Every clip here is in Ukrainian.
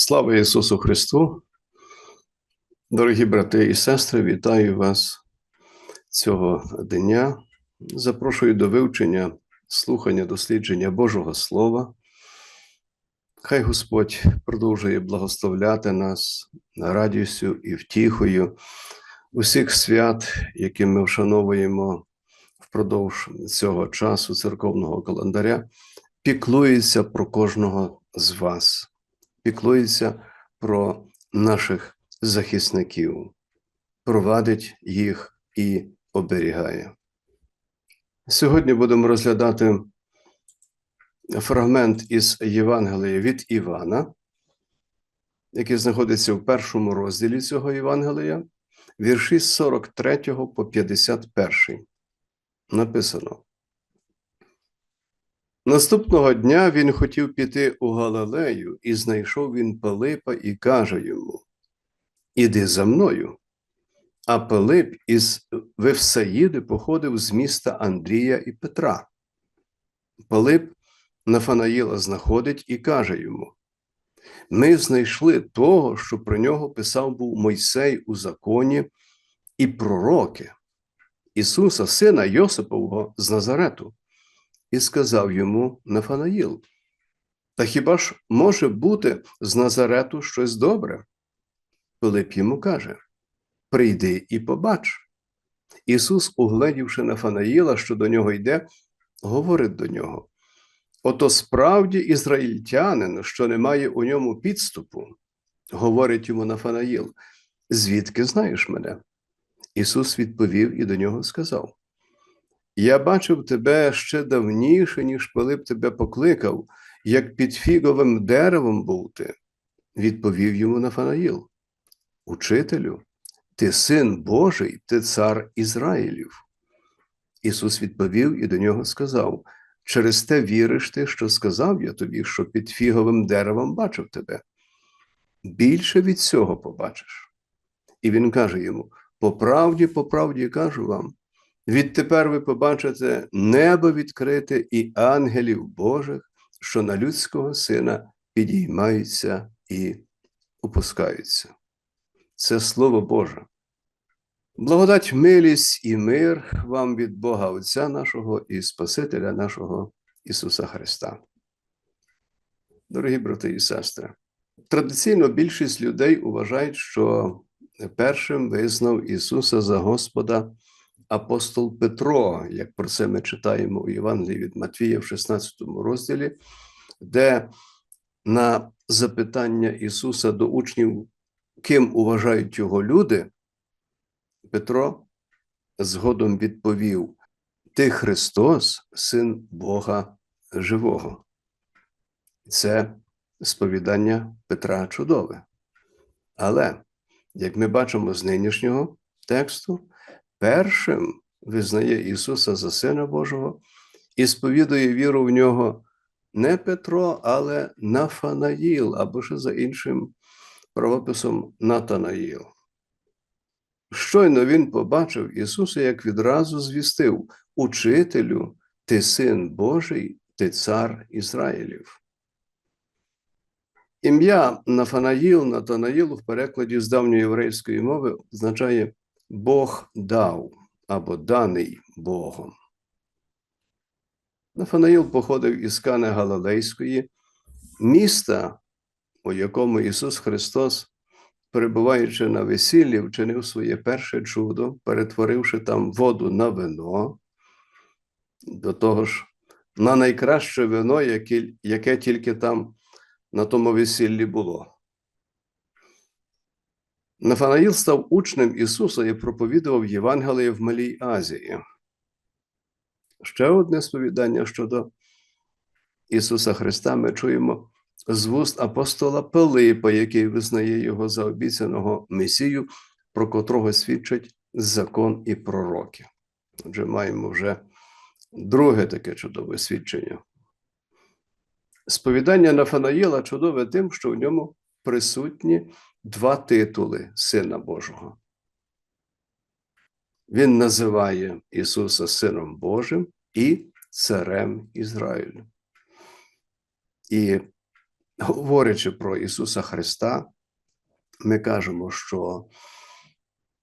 Слава Ісусу Христу! Дорогі брати і сестри, вітаю вас цього дня. Запрошую до вивчення, слухання, дослідження Божого Слова. Хай Господь продовжує благословляти нас радістю і втіхою усіх свят, які ми вшановуємо впродовж цього часу церковного календаря, піклується про кожного з вас піклується про наших захисників, провадить їх і оберігає. Сьогодні будемо розглядати фрагмент із Євангелія від Івана, який знаходиться в першому розділі цього Євангелія, вірші з 43 по 51. Написано. Наступного дня він хотів піти у Галилею, і знайшов він Пилипа і каже йому: Іди за мною. А Пилип із Вевсаїди походив з міста Андрія і Петра. Пилип Нафанаїла знаходить і каже йому: Ми знайшли того, що про нього писав був Мойсей у законі і пророки, Ісуса, сина Йосипового з Назарету і сказав йому Нафанаїл, та хіба ж може бути з Назарету щось добре? Пилип йому каже: Прийди і побач. Ісус, угледівши Нафанаїла, що до нього йде, говорить до нього: Ото справді ізраїльтянин, що не має у ньому підступу, говорить йому Нафанаїл, звідки знаєш мене? Ісус відповів і до нього сказав: я бачив тебе ще давніше, ніж Пилип тебе покликав, як під фіговим деревом був ти, відповів йому Нафанаїл. Учителю, ти син Божий, ти цар Ізраїлів. Ісус відповів і до нього сказав: Через те віриш ти, що сказав я тобі, що під фіговим деревом бачив тебе. Більше від цього побачиш. І він каже йому: По правді, по правді кажу вам. Відтепер ви побачите небо відкрите і ангелів Божих, що на людського сина підіймаються і опускаються. Це Слово Боже. Благодать, милість і мир вам від Бога Отця нашого і Спасителя нашого Ісуса Христа. Дорогі брати і сестри, традиційно більшість людей вважають, що першим визнав Ісуса за Господа апостол Петро, як про це ми читаємо у Євангелії від Матвія в 16 розділі, де на запитання Ісуса до учнів, ким вважають його люди, Петро згодом відповів: Ти Христос, Син Бога Живого. Це сповідання Петра чудове. Але, як ми бачимо з нинішнього тексту, першим визнає Ісуса за Сина Божого і сповідує віру в нього не Петро, але Нафанаїл, або ще за іншим правописом Натанаїл. Щойно він побачив Ісуса, як відразу звістив Учителю, ти син Божий, ти цар Ізраїлів. Ім'я Нафанаїл, Натанаїл в перекладі з давньої єврейської мови означає Бог дав або даний Богом. Нафанаїл походив із Кани Галилейської, міста, у якому Ісус Христос, перебуваючи на весіллі, вчинив своє перше чудо, перетворивши там воду на вино, до того ж, на найкраще вино, яке тільки там на тому весіллі було. Нафанаїл став учнем Ісуса і проповідував Євангеліє в Малій Азії. Ще одне сповідання щодо Ісуса Христа ми чуємо з вуст апостола Пилипа, який визнає його за обіцяного Месію, про котрого свідчать закон і пророки. Отже, маємо вже друге таке чудове свідчення. Сповідання Нафанаїла чудове тим, що в ньому присутні два титули Сина Божого. Він називає Ісуса Сином Божим і Царем Ізраїлю. І говорячи про Ісуса Христа, ми кажемо, що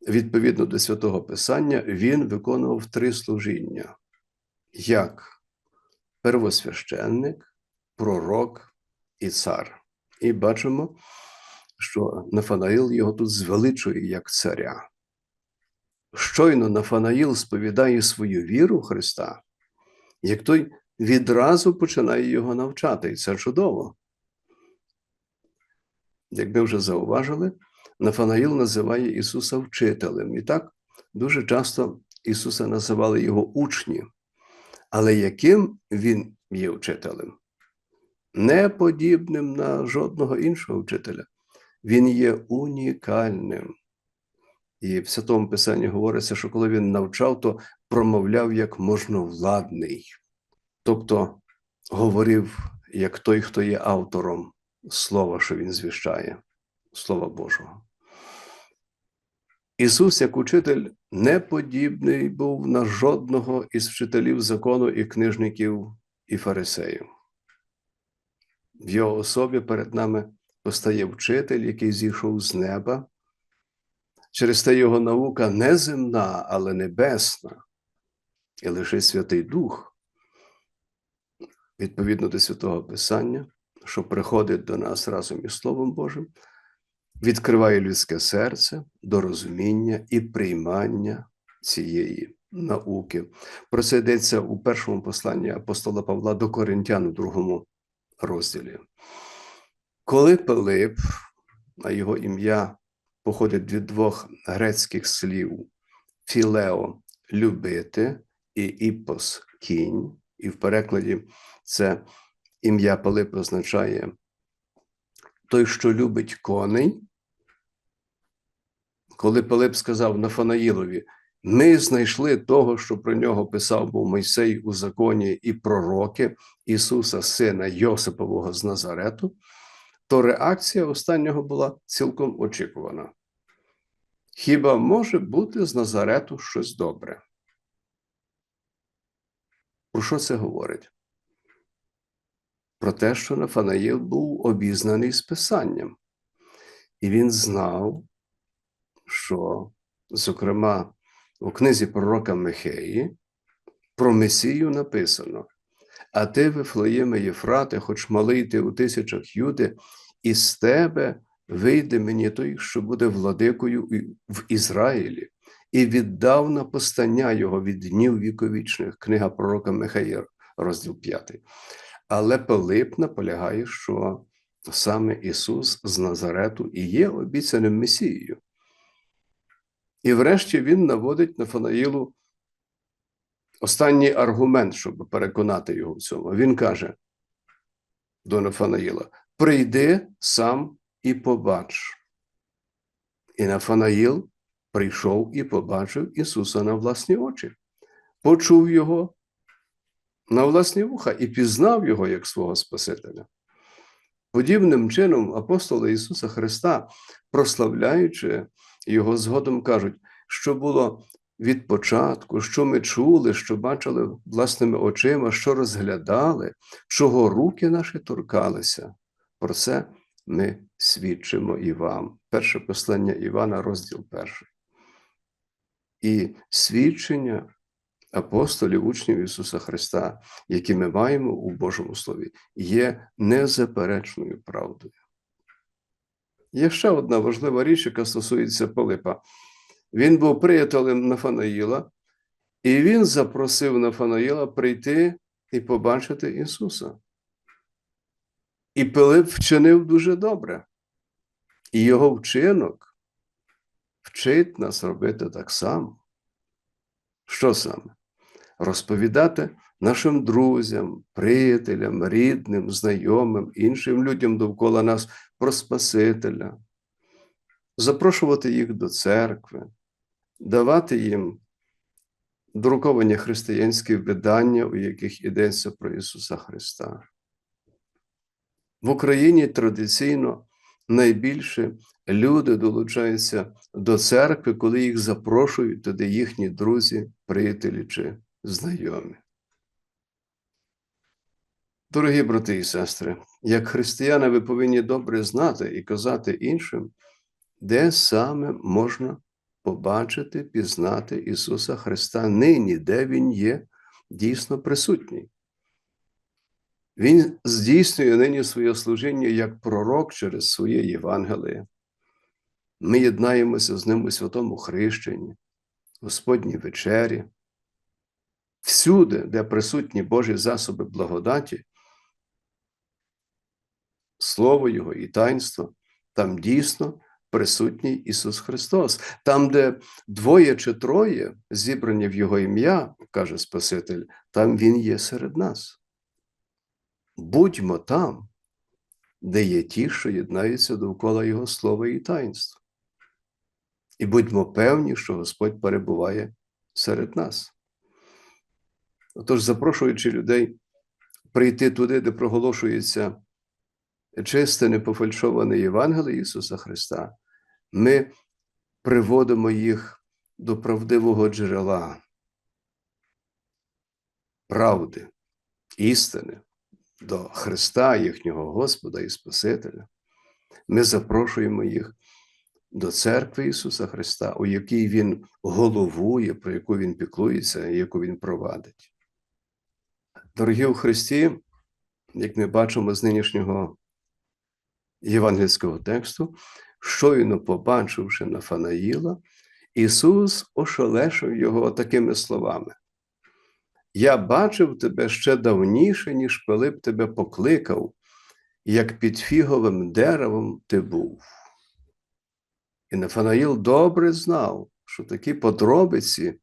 відповідно до святого Писання Він виконував три служіння: як первосвященник, пророк і цар. І бачимо, що Нафанаїл його тут звеличує як царя. Щойно Нафанаїл сповідає свою віру Христа, як той відразу починає його навчати, і це чудово. Як ми вже зауважили, Нафанаїл називає Ісуса вчителем. І так дуже часто Ісуса називали його учні. Але яким Він є вчителем? Не подібним на жодного іншого вчителя. Він є унікальним. І в Святому Писанні говориться, що коли він навчав, то промовляв як можновладний, тобто говорив як той, хто є автором слова, що він звіщає, Слова Божого. Ісус, як учитель, не подібний був на жодного із вчителів закону і книжників і фарисеїв. В його особі перед нами постає вчитель, який зійшов з неба. Через те його наука не земна, але небесна, і лише Святий Дух, відповідно до святого Писання, що приходить до нас разом із Словом Божим, відкриває людське серце до розуміння і приймання цієї науки. Про це йдеться у першому посланні апостола Павла до Коринтян у другому розділі. Коли Пилип, а його ім'я походить від двох грецьких слів філео любити і іпос кінь, і в перекладі це ім'я Пилип означає той, що любить коней. Коли Пилип сказав Нафанаїлові, ми знайшли того, що про нього писав був Мойсей у законі і пророки Ісуса, Сина Йосипового з Назарету, то реакція останнього була цілком очікувана. Хіба може бути з Назарету щось добре? Про що це говорить? Про те, що Нафанаїл був обізнаний з Писанням, і він знав, що, зокрема, у книзі пророка Михеї про Месію написано: А ти, Вифлеєме Єфрате, хоч малий ти у тисячах юди, і з тебе вийде мені той, що буде владикою в Ізраїлі, і віддав на постання його від днів віковічних, книга пророка Михаїра, розділ 5. Але Пилип наполягає, що саме Ісус з Назарету і є обіцяним Месією. І врешті він наводить Нафанаїлу останній аргумент, щоб переконати його в цьому. Він каже до Нафанаїла: прийди сам і побач. І Нафанаїл прийшов і побачив Ісуса на власні очі, почув Його на власні вуха і пізнав Його як свого Спасителя. Подібним чином апостоли Ісуса Христа, прославляючи Його згодом кажуть, що було від початку, що ми чули, що бачили власними очима, що розглядали, чого руки наші торкалися. Про це ми свідчимо і вам. Перше послання Івана, розділ перший. І свідчення апостолів, учнів Ісуса Христа, які ми маємо у Божому Слові, є незаперечною правдою. Є ще одна важлива річ, яка стосується Пилипа. Він був приятелем Нафанаїла, і він запросив Нафанаїла прийти і побачити Ісуса. І Пилип вчинив дуже добре. І його вчинок вчить нас робити так само. Що саме? Розповідати нашим друзям, приятелям, рідним, знайомим, іншим людям довкола нас про Спасителя, запрошувати їх до церкви, давати їм друковані християнські видання, у яких йдеться про Ісуса Христа. В Україні традиційно найбільше люди долучаються до церкви, коли їх запрошують туди їхні друзі, приятелі чи знайомі. Дорогі брати і сестри, як християни, ви повинні добре знати і казати іншим, де саме можна побачити, пізнати Ісуса Христа нині, де Він є дійсно присутній. Він здійснює нині своє служіння як пророк через своє Євангеліє. Ми єднаємося з ним у святому хрещенні, Господній вечері. Всюди, де присутні Божі засоби благодаті, Слово Його і таїнство, там дійсно присутній Ісус Христос. Там, де двоє чи троє зібрані в Його ім'я, каже Спаситель, там Він є серед нас. Будьмо там, де є ті, що єднаються довкола Його слова і таїнства. І будьмо певні, що Господь перебуває серед нас. Отож, запрошуючи людей прийти туди, де проголошується чисте, непофальшоване Євангеліє Ісуса Христа, ми приводимо їх до правдивого джерела, правди, істини, до Христа, їхнього Господа і Спасителя. Ми запрошуємо їх до церкви Ісуса Христа, у якій Він головує, про яку Він піклується яку Він провадить. Дорогі у Христі, як ми бачимо з нинішнього євангельського тексту, щойно побачивши Нафанаїла, Ісус ошелешив його такими словами: Я бачив тебе ще давніше, ніж Пилип тебе покликав, як під фіговим деревом ти був. І Нафанаїл добре знав, що такі подробиці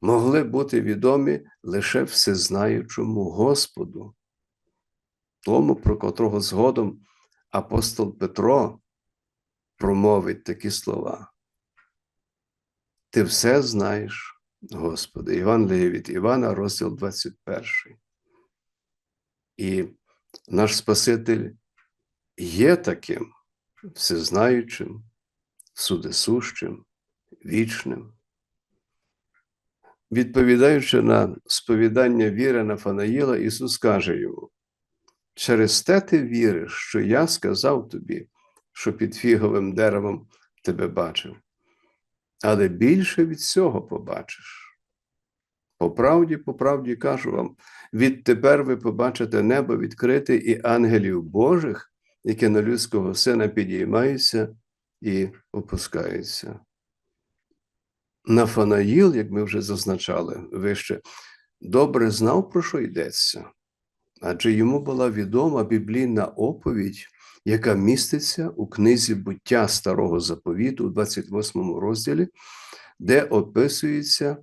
могли бути відомі лише всезнаючому Господу, тому, про котрого згодом апостол Петро промовить такі слова. Ти все знаєш, Господи. Іван від Івана, розділ 21. І наш Спаситель є таким всезнаючим, судесущим, вічним. Відповідаючи на сповідання віри Нафанаїла, Ісус каже йому: через те ти віриш, що я сказав тобі, що під фіговим деревом тебе бачив, але більше від цього побачиш. По правді, по правді кажу вам, відтепер ви побачите небо відкрите і ангелів Божих, які на людського сина підіймаються і опускаються. Нафанаїл, як ми вже зазначали вище, добре знав, про що йдеться, адже йому була відома біблійна оповідь, яка міститься у книзі буття Старого Заповіту, у 28 розділі, де описується,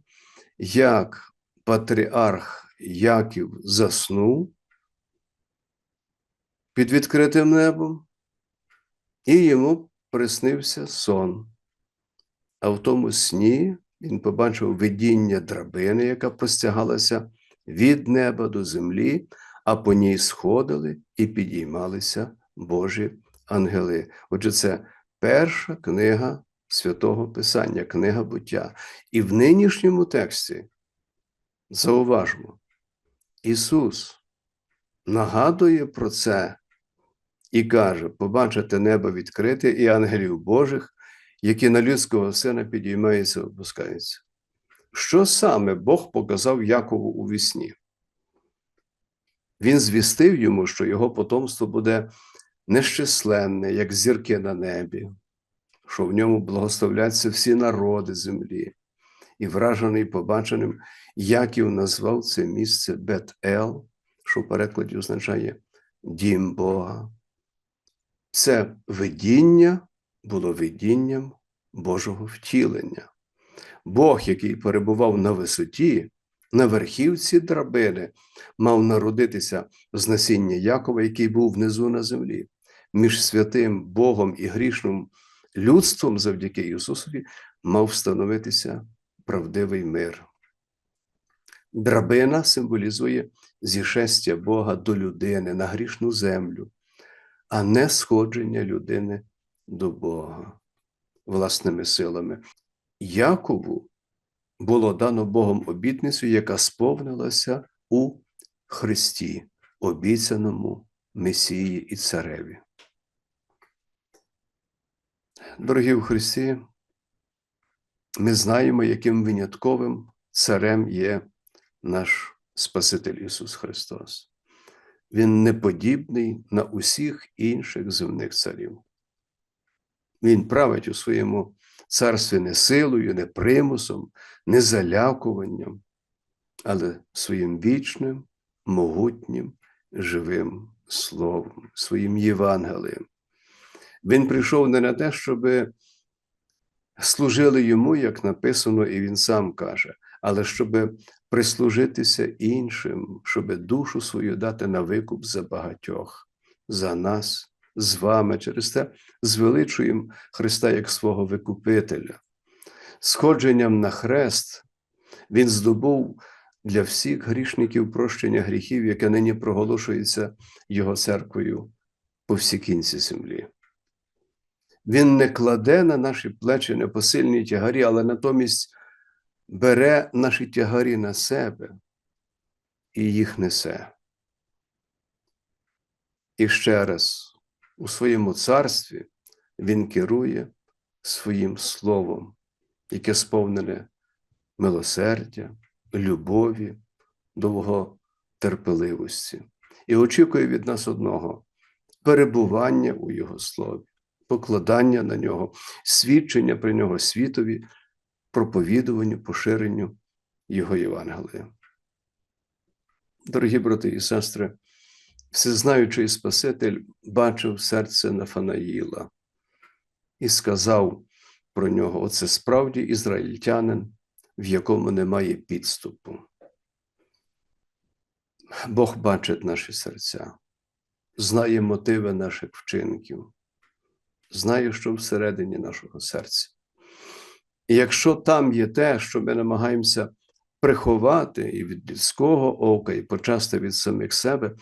як патріарх Яків заснув під відкритим небом, і йому приснився сон. А в тому сні він побачив видіння драбини, яка простягалася від неба до землі, а по ній сходили і підіймалися Божі ангели. Отже, це перша книга святого Писання, книга буття. І в нинішньому тексті зауважмо, Ісус нагадує про це і каже: побачите небо відкрите і ангелів Божих які на людського сина підіймаються і опускаються. Що саме Бог показав Якову у вісні? Він звістив йому, що його потомство буде нещисленне, як зірки на небі, що в ньому благословляться всі народи землі. І, вражений побаченим, Яків назвав це місце Бет-Ел, що в перекладі означає дім Бога. Це видіння було видінням Божого втілення. Бог, який перебував на висоті, на верхівці драбини, мав народитися з насіння Якова, який був внизу на землі. Між святим Богом і грішним людством завдяки Ісусові мав встановитися правдивий мир. Драбина символізує зішестя Бога до людини на грішну землю, а не сходження людини до Бога власними силами. Якову було дано Богом обітницю, яка сповнилася у Христі обіцяному Месії і Цареві. Дорогі в Христі, ми знаємо, яким винятковим царем є наш Спаситель Ісус Христос. Він неподібний на усіх інших земних царів. Він править у своєму царстві не силою, не примусом, не залякуванням, але своїм вічним, могутнім, живим словом, своїм Євангелієм. Він прийшов не на те, щоб служили йому, як написано, і він сам каже, але щоб прислужитися іншим, щоб душу свою дати на викуп за багатьох, за нас, з вами, через те звеличуємо Христа як свого Викупителя. Сходженням на хрест Він здобув для всіх грішників прощення гріхів, яке нині проголошується Його церквою по всій кінці землі. Він не кладе на наші плечі непосильні тягарі, але натомість бере наші тягарі на себе і їх несе. І ще раз, у своєму царстві Він керує своїм словом, яке сповнене милосердя, любові, довготерпеливості, і очікує від нас одного перебування у Його слові, покладання на нього, свідчення про нього світові, проповідуванню, поширенню Його Євангелія. Дорогі брати і сестри, всезнаючий Спаситель бачив серце Нафанаїла і сказав про нього: оце справді ізраїльтянин, в якому немає підступу. Бог бачить наші серця, знає мотиви наших вчинків, знає, що всередині нашого серця. І якщо там є те, що ми намагаємося приховати і від людського ока, і почасти від самих себе,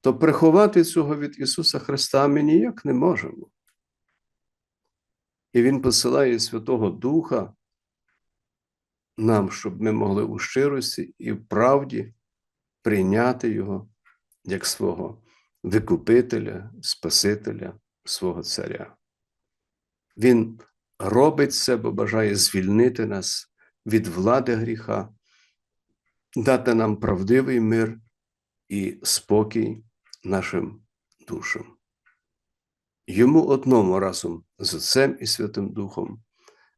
то приховати цього від Ісуса Христа ми ніяк не можемо. І Він посилає Святого Духа нам, щоб ми могли у щирості і в правді прийняти Його як свого Викупителя, Спасителя, свого Царя. Він робить це, бо бажає звільнити нас від влади гріха, дати нам правдивий мир і спокій нашим душам. Йому одному разом з Отцем і Святим Духом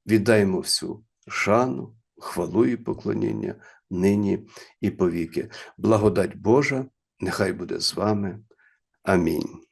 віддаємо всю шану, хвалу і поклоніння нині і повіки. Благодать Божа, нехай буде з вами. Амінь.